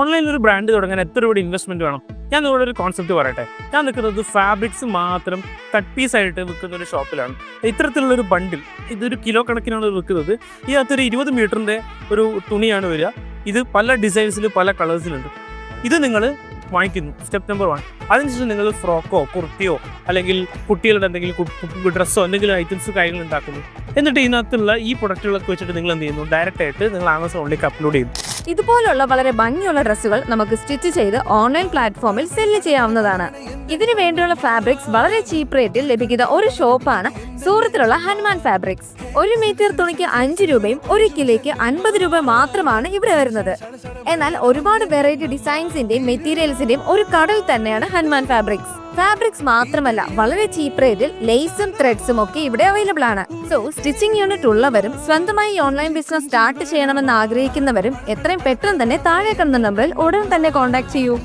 ഓൺലൈനിൽ ഒരു ബ്രാൻഡ് തുടങ്ങാൻ എത്ര രൂപയുടെ ഇൻവെസ്റ്റ്മെന്റ് വേണം? ഞാൻ നിങ്ങളുടെ ഒരു കോൺസെപ്റ്റ് പറയട്ടെ. ഞാൻ നിൽക്കുന്നത് ഫാബ്രിക്സ് മാത്രം കട്ട് പീസ് ആയിട്ട് വിൽക്കുന്ന ഒരു ഷോപ്പിലാണ് ഇത്തരത്തിലുള്ള ഒരു ബണ്ടിൽ ഇതൊരു കിലോ കണക്കിനാണ് വിൽക്കുന്നത്. ഇതിനകത്തൊരു ഇരുപത് മീറ്ററിന്റെ ഒരു തുണിയാണ് വരിക. ഇത് പല ഡിസൈൻസിൽ പല കളേഴ്സിലുണ്ട് ഇത് നിങ്ങൾ വാങ്ങിക്കുന്നു. സ്റ്റെപ്പ് നമ്പർ വൺ അതിനുശേഷം നിങ്ങൾ ഫ്രോക്കോ കുർത്തിയോ അല്ലെങ്കിൽ കുട്ടികളുടെ എന്തെങ്കിലും ഡ്രസ്സോ എന്തെങ്കിലും ഐറ്റംസ് കാര്യങ്ങൾ ഉണ്ടാക്കുന്നു. എന്നിട്ട് ഇതിനകത്തുള്ള ഈ പ്രൊഡക്റ്റുകളൊക്കെ വെച്ചിട്ട് നിങ്ങൾ എന്ത് ചെയ്യുന്നു? ഡയറക്റ്റ് ആയിട്ട് നിങ്ങൾ ആമസോണിലേക്ക് അപ്ലോഡ് ചെയ്യുന്നു. ഇതുപോലുള്ള വളരെ ഭംഗിയുള്ള ഡ്രസ്സുകൾ നമുക്ക് സ്റ്റിച്ച് ചെയ്ത് ഓൺലൈൻ പ്ലാറ്റ്ഫോമിൽ സെല്ല് ചെയ്യാവുന്നതാണ്. ഇതിനു വേണ്ടിയുള്ള ഫാബ്രിക്സ് വളരെ ചീപ്പ് റേറ്റിൽ ലഭിക്കുന്ന ഒരു ഷോപ്പാണ് സൂറത്തിലുള്ള ഹനുമാൻ ഫാബ്രിക്സ് ഒരു മീറ്റർ തുണിക്ക് അഞ്ച് രൂപയും ഒരു കിലോയ്ക്ക് അൻപത് രൂപ മാത്രമാണ് ഇവിടെ വരുന്നത്. എന്നാൽ ഒരുപാട് വെറൈറ്റി ഡിസൈൻസിന്റെയും മെറ്റീരിയൽസിന്റെയും ഒരു കടൽ തന്നെയാണ് ഹനുമാൻ ഫാബ്രിക്സ് ഫാബ്രിക്സ് മാത്രമല്ല വളരെ ചീപ്പ് റേറ്റിൽ ലേസും ത്രെഡ്സും ഒക്കെ ഇവിടെ അവൈലബിൾ ആണ്. സോ സ്റ്റിച്ചിങ് യൂണിറ്റ് ഉള്ളവരും സ്വന്തമായി ഓൺലൈൻ ബിസിനസ് സ്റ്റാർട്ട് ചെയ്യണമെന്ന് ആഗ്രഹിക്കുന്നവരും എത്രയും പെട്ടെന്ന് തന്നെ താഴെ കണ്ട നമ്പറിൽ ഉടൻ തന്നെ കോൺടാക്ട് ചെയ്യൂ.